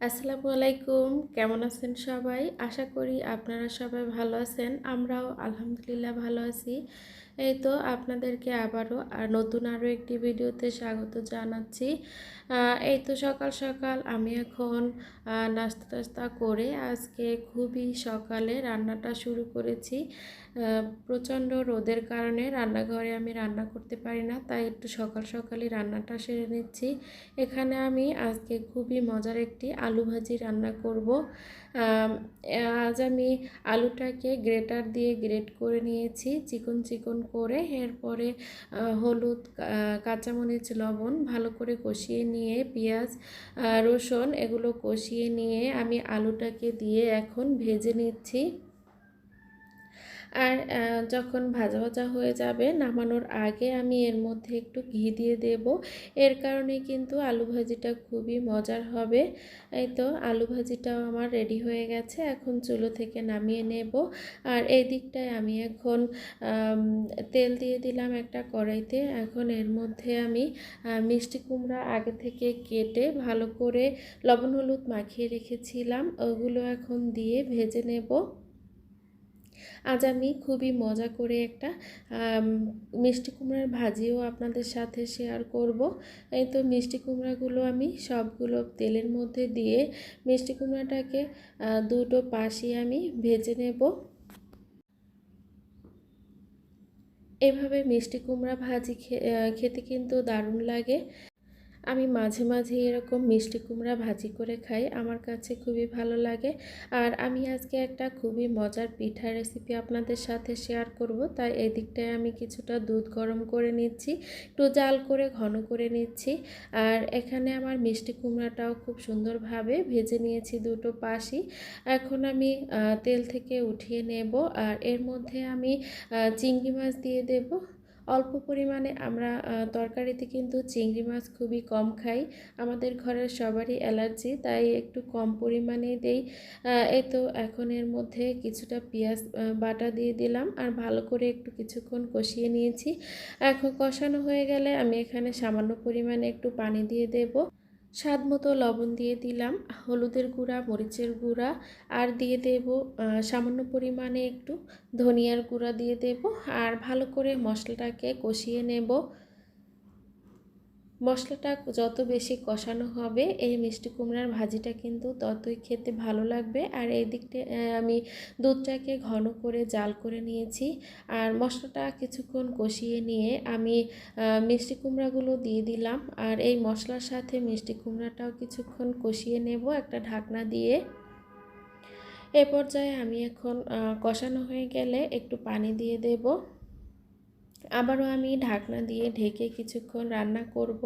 আসসালামু আলাইকুম। কেমন আছেন সবাই? আশা করি আপনারা সবাই ভালো আছেন। আমরাও আলহামদুলিল্লাহ ভালো আছি। এই তো আপনাদেরকে আবারও আর নতুন আরও একটি ভিডিওতে স্বাগত জানাচ্ছি। এই তো সকাল সকাল আমি এখন নাস্তা টাস্তা করে আজকে খুবই সকালে রান্নাটা শুরু করেছি। প্রচণ্ড রোদের কারণে রান্নাঘরে আমি রান্না করতে পারি না, তাই একটু সকাল, সকালই রান্নাটা সেরে নিচ্ছি। এখানে আমি আজকে খুবই মজার একটি আলু ভাজি রান্না করব। আজ আমি আলুটাকে গ্রেটার দিয়ে গ্রেট করে নিয়েছি, চিকন চিকন করে। এরপরে হলুদ কাঁচামরিচ, লবণ ভালো করে কষিয়ে নিয়ে, পেঁয়াজ রসুন এগুলো কষিয়ে নিয়ে আমি আলুটাকে দিয়ে এখন ভেজে নিচ্ছি। আর যখন ভাজা ভাজা হয়ে যাবে, নামানোর আগে আমি এর মধ্যে একটু ঘি দিয়ে দেব। এর কারণে কিন্তু আলু ভাজিটা খুবই মজার হবে। এই তো, আলু ভাজিটাও আমার রেডি হয়ে গেছে। এখন চুলো থেকে নামিয়ে নেব। আর এই দিকটায় আমি এখন তেল দিয়ে দিলাম একটা কড়াইতে। এখন এর মধ্যে আমি মিষ্টি কুমড়া আগে থেকে কেটে ভালো করে লবণ হলুদ মাখিয়ে রেখেছিলাম। ওগুলো এখন দিয়ে ভেজে নেব। আজ আমি খুবই মজা করে একটা মিষ্টি কুমড়ার ভাজিও আপনাদের সাথে শেয়ার করব। এই তো মিষ্টি কুমড়াগুলো আমি সবগুলো তেলের মধ্যে দিয়ে মিষ্টি কুমড়াটাকে দুটো পাশই আমি ভেজে নেব। এভাবে মিষ্টি কুমড়া ভাজি খেতে কিন্তু দারুণ লাগে। আমি মাঝে মাঝে এরকম মিষ্টি কুমড়া ভাজি করে খাই, আমার কাছে খুবই ভালো লাগে। আর আমি আজকে একটা খুবই মজার পিঠা রেসিপি আপনাদের সাথে শেয়ার করব। তাই এই দিকটায় আমি কিছুটা দুধ গরম করে নিচ্ছি, একটু জাল করে ঘন করে নিচ্ছি। আর এখানে আমার মিষ্টি কুমড়াটাও খুব সুন্দরভাবে ভেজে নিয়েছি দুটো পাশই। এখন আমি তেল থেকে উঠিয়ে নেব। আর এর মধ্যে আমি চিংড়ি মাছ দিয়ে দেব। অল্প পরিমাণে আমরা তরকারিতে কিন্তু চিংড়ি মাছ খুবই কম খাই। আমাদের ঘরের সবারই অ্যালার্জি, তাই একটু কম পরিমাণে দেই। এই তো মধ্যে কিছুটা পেঁয়াজ বাটা দিয়ে দিলাম আর ভালো করে একটু কিছুক্ষণ কষিয়ে নিয়েছি। এখন কষানো হয়ে গেলে আমি এখানে সামান্য পরিমাণে একটু পানি দিয়ে দেব। স্বাদ মতো লবণ দিয়ে দিলাম, হলুদের গুঁড়া, মরিচের গুঁড়া, আর দিয়ে দেব সামান্য পরিমাণে একটু ধনিয়ার গুঁড়া দিয়ে দেব, আর ভালো করে মশলাটাকে কষিয়ে নেব। মশলাটা যত বেশি কষানো হবে, এই মিষ্টি কুমড়ার ভাজিটা কিন্তু ততই খেতে ভালো লাগবে। আর এই দিকটা আমি দুধটাকে ঘন করে জাল করে নিয়েছি। আর মশলাটা কিছুক্ষণ কষিয়ে নিয়ে আমি মিষ্টি কুমড়াগুলো দিয়ে দিলাম। আর এই মশলার সাথে মিষ্টি কুমড়াটাও কিছুক্ষণ কষিয়ে নেব একটা ঢাকনা দিয়ে। এ পর্যায়ে আমি এখন কষানো হয়ে গেলে একটু পানি দিয়ে দেব। আবারও আমি ঢাকনা দিয়ে ঢেকে কিছুক্ষণ রান্না করব।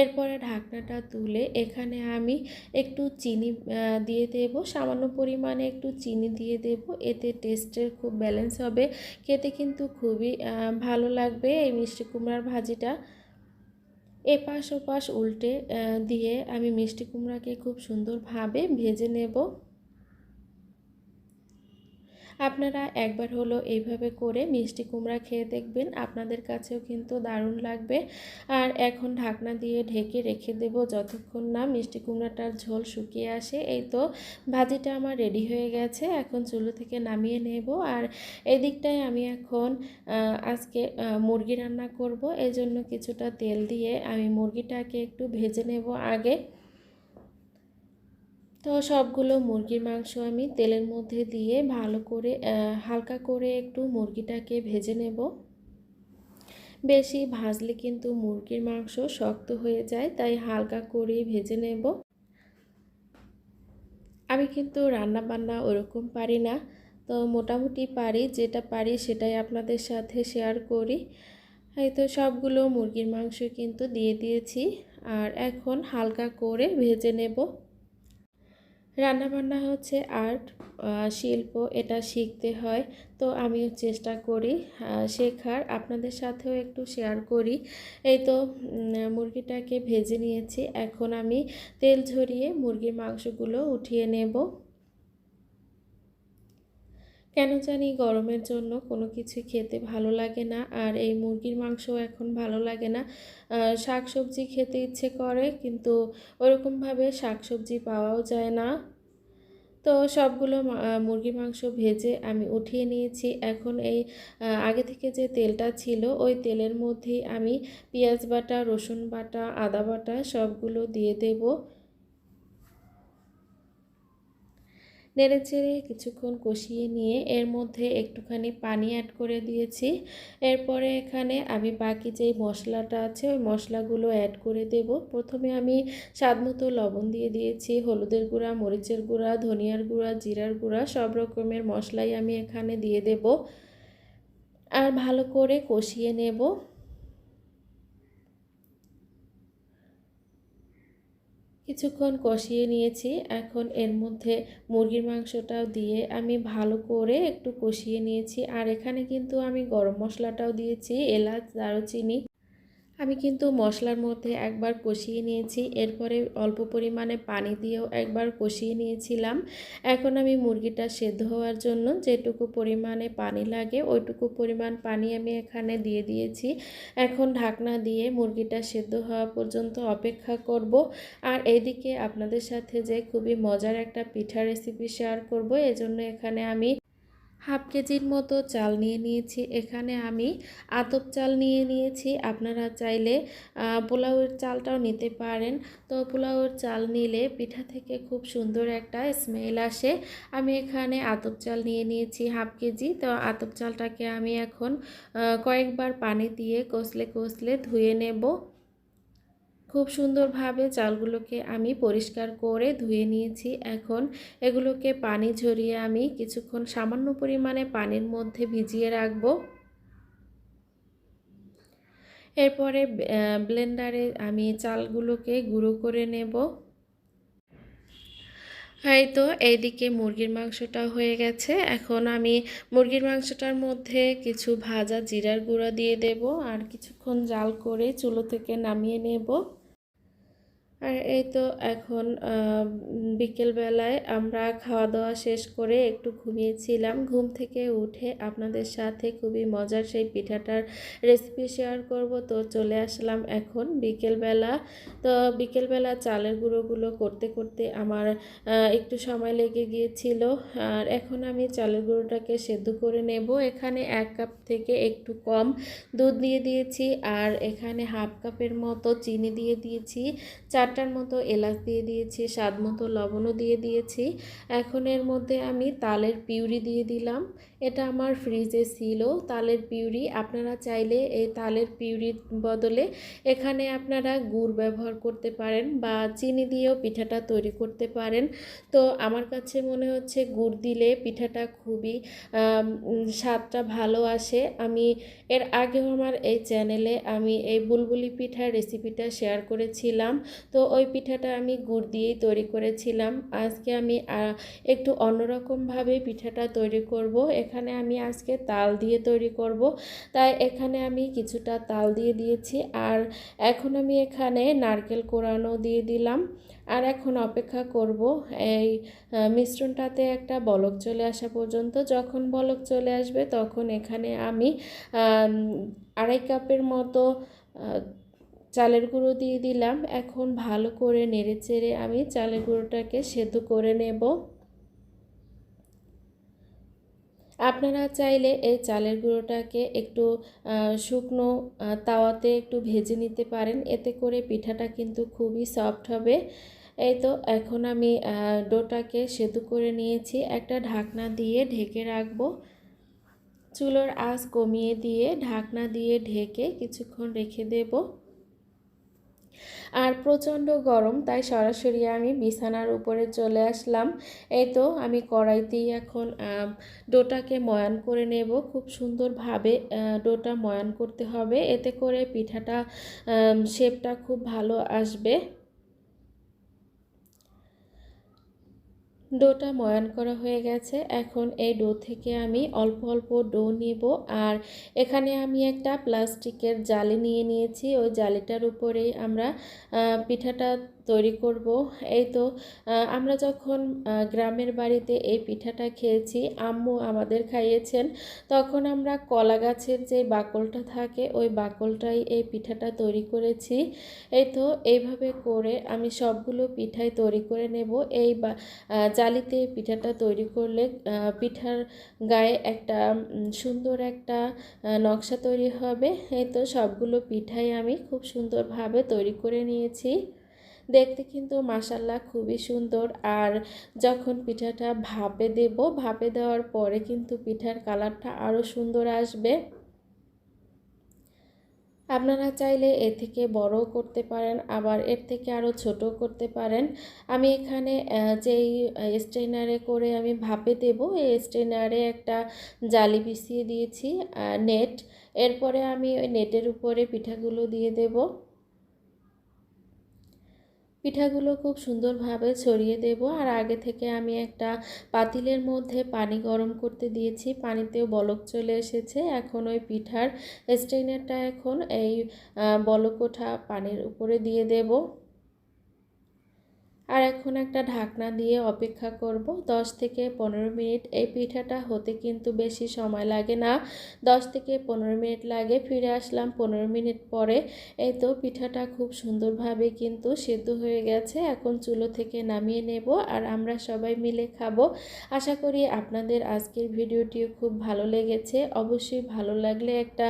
এরপরে ঢাকনাটা তুলে এখানে আমি একটু চিনি দিয়ে দেব। সামান্য পরিমাণে একটু চিনি দিয়ে দেব। এতে টেস্টের খুব ব্যালেন্স হবে। খেতে কিন্তু খুবই ভালো লাগবে এই মিষ্টি কুমড়ার ভাজিটা। এপাশ ওপাশ উল্টে দিয়ে আমি মিষ্টি কুমড়াকে খুব সুন্দরভাবে ভেজে নেব। আপনারা একবার হলো এইভাবে করে মিষ্টি কুমড়া খেয়ে দেখবেন, আপনাদের কাছেও কিন্তু দারুণ লাগবে। আর এখন ঢাকনা দিয়ে ঢেকে রেখে দেব যতক্ষণ না মিষ্টি কুমড়াটার ঝোল শুকিয়ে আসে। এই তো ভাজিটা আমার রেডি হয়ে গেছে, এখন চুলো থেকে নামিয়ে নেব। আর এদিকটায় আমি এখন আজকে মুরগি রান্না করব। এই জন্য কিছুটা তেল দিয়ে আমি মুরগিটাকে একটু ভেজে নেব আগে। তো সবগুলো মুরগির মাংস আমি তেলের মধ্যে দিয়ে ভালো করে হালকা করে একটু মুরগিটাকে ভেজে নেব। বেশি ভাজলে কিন্তু মুরগির মাংস শক্ত হয়ে যায়, তাই হালকা করেই ভেজে নেব। আমি কিন্তু রান্না বান্না ওরকম পারি না, তো মোটামুটি পারি, যেটা পারি সেটাই আপনাদের সাথে শেয়ার করি। এই তো সবগুলো মুরগির মাংস কিন্তু দিয়ে দিয়েছি, আর এখন হালকা করে ভেজে নেব। রান্নাবান্না হচ্ছে আর্ট শিল্প, এটা শিখতে হয়। তো আমিও চেষ্টা করি শেখার। আপনাদের সাথেও একটু শেয়ার করি। এই তো মুরগিটাকে ভেজে নিয়েছি। এখন আমি তেল ঝরিয়ে মুরগির মাংসগুলো উঠিয়ে নেব। কেন জানি গরমের জন্য কোনো কিছু খেতে ভালো লাগে না, আর এই মুরগির মাংস এখন ভালো লাগে না। শাক সবজি খেতে ইচ্ছে করে, কিন্তু ওরকমভাবে শাক সবজি পাওয়াও যায় না। তো সবগুলো মুরগির মাংস ভেজে আমি উঠিয়ে নিয়েছি। এখন এই আগে থেকে যে তেলটা ছিল, ওই তেলের মধ্যেই আমি পেঁয়াজ বাটা, রসুন বাটা, আদা বাটা সবগুলো দিয়ে দেবো। নেড়ে চেড়ে কিছুক্ষণ কষিয়ে নিয়ে এর মধ্যে একটুখানি পানি অ্যাড করে দিয়েছি। এরপরে এখানে আমি বাকি যেই মশলাটা আছে, ওই মশলাগুলো অ্যাড করে দেব। প্রথমে আমি স্বাদ মতো লবণ দিয়ে দিয়েছি, হলুদের গুঁড়া, মরিচের গুঁড়া, ধনিয়ার গুঁড়া, জিরার গুঁড়া, সব রকমের মশলাই আমি এখানে দিয়ে দেব। আর ভালো করে কষিয়ে নেব। কিছুক্ষণ কষিয়ে নিয়েছি। এখন এর মধ্যে মুরগির মাংসটাও দিয়ে আমি ভালো করে একটু কষিয়ে নিয়েছি। আর এখানে কিন্তু আমি গরম মশলাটাও দিয়েছি, এলাচ, দারুচিনি আমি কিন্তু মশলার মধ্যে একবার কষিয়ে নিয়েছি। এরপরে অল্প পরিমাণে পানি দিয়েও একবার কষিয়ে নিয়েছিলাম। এখন আমি মুরগিটা সেদ্ধ হওয়ার জন্য যেটুকু পরিমাণে পানি লাগে ওইটুকু পরিমাণ পানি আমি এখানে দিয়ে দিয়েছি। এখন ঢাকনা দিয়ে মুরগিটা সেদ্ধ হওয়া পর্যন্ত অপেক্ষা করব। আর এদিকে আপনাদের সাথে যে খুবই মজার একটা পিঠা রেসিপি শেয়ার করব, এজন্য এখানে আমি হাফ কেজির মতো চাল নিয়ে নিয়েছি। এখানে আমি আতপ চাল নিয়ে নিয়েছি। আপনারা চাইলে পোলাওয়ের চালটাও নিতে পারেন। তো পোলাওয়ের চাল নিলে পিঠা থেকে খুব সুন্দর একটা স্মেল আসে। আমি এখানে আতপ চাল নিয়ে নিয়েছি হাফ কেজি। তো আতপ চালটাকে আমি এখন কয়েকবার পানি দিয়ে কষলে কষলে ধুয়ে নেব। খুব সুন্দরভাবে চালগুলোকে আমি পরিষ্কার করে ধুয়ে নিয়েছি। এখন এগুলোকে পানি ঝরিয়ে আমি কিছুক্ষণ সামান্য পরিমাণে পানির মধ্যে ভিজিয়ে রাখব। এরপরে ব্লেন্ডারে আমি চালগুলোকে গুঁড়ো করে নেব। হয়তো এইদিকে মুরগির মাংসটা হয়ে গেছে। এখন আমি মুরগির মাংসটার মধ্যে কিছু ভাজা জিরার গুঁড়া দিয়ে দেব আর কিছুক্ষণ জাল করে চুলো থেকে নামিয়ে নেব। আর এই তো এখন বিকেলবেলায় আমরা খাওয়া দাওয়া শেষ করে একটু ঘুমিয়েছিলাম। ঘুম থেকে উঠে আপনাদের সাথে খুবই মজার সেই পিঠাটার রেসিপি শেয়ার করব। তো চলে আসলাম এখন বিকেলবেলা। তো বিকেলবেলা চালের গুঁড়োগুলো করতে করতে আমার একটু সময় লেগে গিয়েছিল। আর এখন আমি চালের গুঁড়োটাকে সেদ্ধ করে নেব। এখানে এক কাপ থেকে একটু কম দুধ দিয়ে দিয়েছি। আর এখানে হাফ কাপের মতো চিনি দিয়ে দিয়েছি। চার চারটার মতো এলাচ দিয়ে দিয়েছি, স্বাদ মতো লবণও দিয়ে দিয়েছি। এখন এর মধ্যে আমি তালের পিউরি দিয়ে দিলাম। এটা আমার ফ্রিজে ছিল, তালের পিউরি। আপনারা চাইলে এই তালের পিউরির বদলে এখানে আপনারা গুড় ব্যবহার করতে পারেন বা চিনি দিয়েও পিঠাটা তৈরি করতে পারেন। তো আমার কাছে মনে হচ্ছে গুড় দিলে পিঠাটা খুবই স্বাদটা ভালো আসে। আমি, এর আগেও আমার এই চ্যানেলে আমি এই বুলবুলি পিঠার রেসিপিটা শেয়ার করেছিলাম। তো ওই পিঠাটা আমি গুড় দিয়েই তৈরি করেছিলাম। আজকে আমি একটু অন্যরকমভাবে পিঠাটা তৈরি করব। এখানে আমি আজকে তাল দিয়ে তৈরি করব। তাই এখানে আমি কিছুটা তাল দিয়ে দিয়েছি। আর এখন আমি এখানে নারকেল কোরানো দিয়ে দিলাম। আর এখন অপেক্ষা করব এই মিশ্রণটাতে একটা বলক চলে আসা পর্যন্ত। যখন বলক চলে আসবে তখন এখানে আমি আড়াই কাপের মতো চালের গুঁড়ো দিয়ে দিলাম। এখন ভালো করে নেড়ে চেড়ে আমি চালের গুঁড়োটাকে সেদ্ধ করে নেব। আপনারা চাইলে এই চালের গুঁড়োটাকে একটু শুকনো তাওয়াতে একটু ভেজে নিতে পারেন। এতে করে পিঠাটা কিন্তু খুবই সফট হবে। এই তো এখন আমি ডোটাকে সেদ্ধ করে নিয়েছি। একটা ঢাকনা দিয়ে ঢেকে রাখব। চুলোর আঁচ কমিয়ে দিয়ে ঢাকনা দিয়ে ঢেকে কিছুক্ষণ রেখে দেবো। আর প্রচণ্ড গরম, তাই সরাসরি আমি বিছানার উপরে চলে আসলাম। এই তো আমি কড়াইতেই এখন ডোটাকে ময়ান করে নেব। খুব সুন্দরভাবে ডোটা ময়ান করতে হবে। এতে করে পিঠাটা শেপটা খুব ভালো আসবে। ডোটা ময়ান করা হয়ে গেছে। এখন এই ডো থেকে আমি অল্প অল্প ডো নেব আর এখানে আমি একটা প্লাস্টিকের জালি নিয়ে নিয়েছি। ওই জালিটার উপরেই আমরা পিঠাটা তৈরি করব। এই তো আমরা যখন গ্রামের বাড়িতে এই পিঠাটা খেয়েছি, আম্মু আমাদের খাইয়েছেন, তখন আমরা কলা গাছের যে বাকলটা থাকে, ওই বাকলটাই এই পিঠাটা তৈরি করেছি। এই তো, এইভাবে করে আমি সবগুলো পিঠাই তৈরি করে নেব। এই জালিতে পিঠাটা তৈরি করলে পিঠার গায়ে একটা সুন্দর একটা নকশা তৈরি হবে। এই তো, সবগুলো পিঠাই আমি খুব সুন্দরভাবে তৈরি করে নিয়েছি। দেখতে কিন্তু মাসাল্লাহ খুবই সুন্দর। আর যখন পিঠাটা ভাপে দেব, ভাপে দেওয়ার পরে কিন্তু পিঠার কালারটা আরও সুন্দর আসবে। আপনারা চাইলে এর থেকে বড়ও করতে পারেন, আবার এর থেকে আরও ছোট করতে পারেন। আমি এখানে যেই স্ট্রেনারে করে আমি ভাপে দেব, এই স্ট্রেনারে একটা জালি বিছিয়ে দিয়েছি নেট এরপরে আমি ওই নেটের উপরে পিঠাগুলো দিয়ে দেব। পিঠাগুলো খুব সুন্দরভাবে ছড়িয়ে দেব। আর আগে থেকে আমি একটা পাতিলের মধ্যে পানি গরম করতে দিয়েছি। পানিতেও বলক চলে এসেছে। এখন ওই পিঠার স্ট্রেনারটা এখন এই বলক ওঠা পানির উপরে দিয়ে দেব। আর এখন একটা ঢাকনা দিয়ে অপেক্ষা করব। 10 থেকে পনেরো মিনিট এই পিঠাটা হতে কিন্তু বেশি সময় লাগে না। 10 থেকে পনেরো মিনিট লাগে, ফিরে আসলাম পনেরো মিনিট পরে। এই তো পিঠাটা খুব সুন্দরভাবে কিন্তু সেদ্ধ হয়ে গেছে। এখন চুলো থেকে নামিয়ে নেব আর আমরা সবাই মিলে খাব। আশা করি আপনাদের আজকের ভিডিওটিও খুব ভালো লেগেছে। অবশ্যই ভালো লাগলে একটা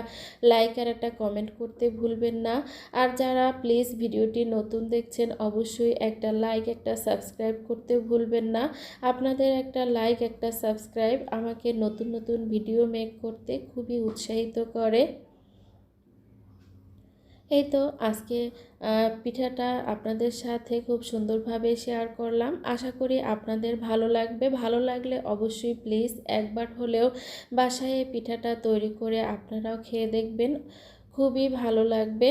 লাইক আর একটা কমেন্ট করতে ভুলবেন না। আর যারা প্লিজ ভিডিওটি নতুন দেখছেন, অবশ্যই একটা লাইক একটা সাবস্ক্রাইব করতে ভুলবেন না। আপনাদের একটা লাইক একটা সাবস্ক্রাইব আমাকে নতুন নতুন ভিডিও মেক করতে খুবই উৎসাহিত করে। এই তো আজকে পিঠাটা আপনাদের সাথে খুব সুন্দরভাবে শেয়ার করলাম। আশা করি আপনাদের ভালো লাগবে। ভালো লাগলে অবশ্যই প্লিজ একবার হলেও বাসায় পিঠাটা তৈরি করে আপনারাও খেয়ে দেখবেন। খুবই ভালো লাগবে।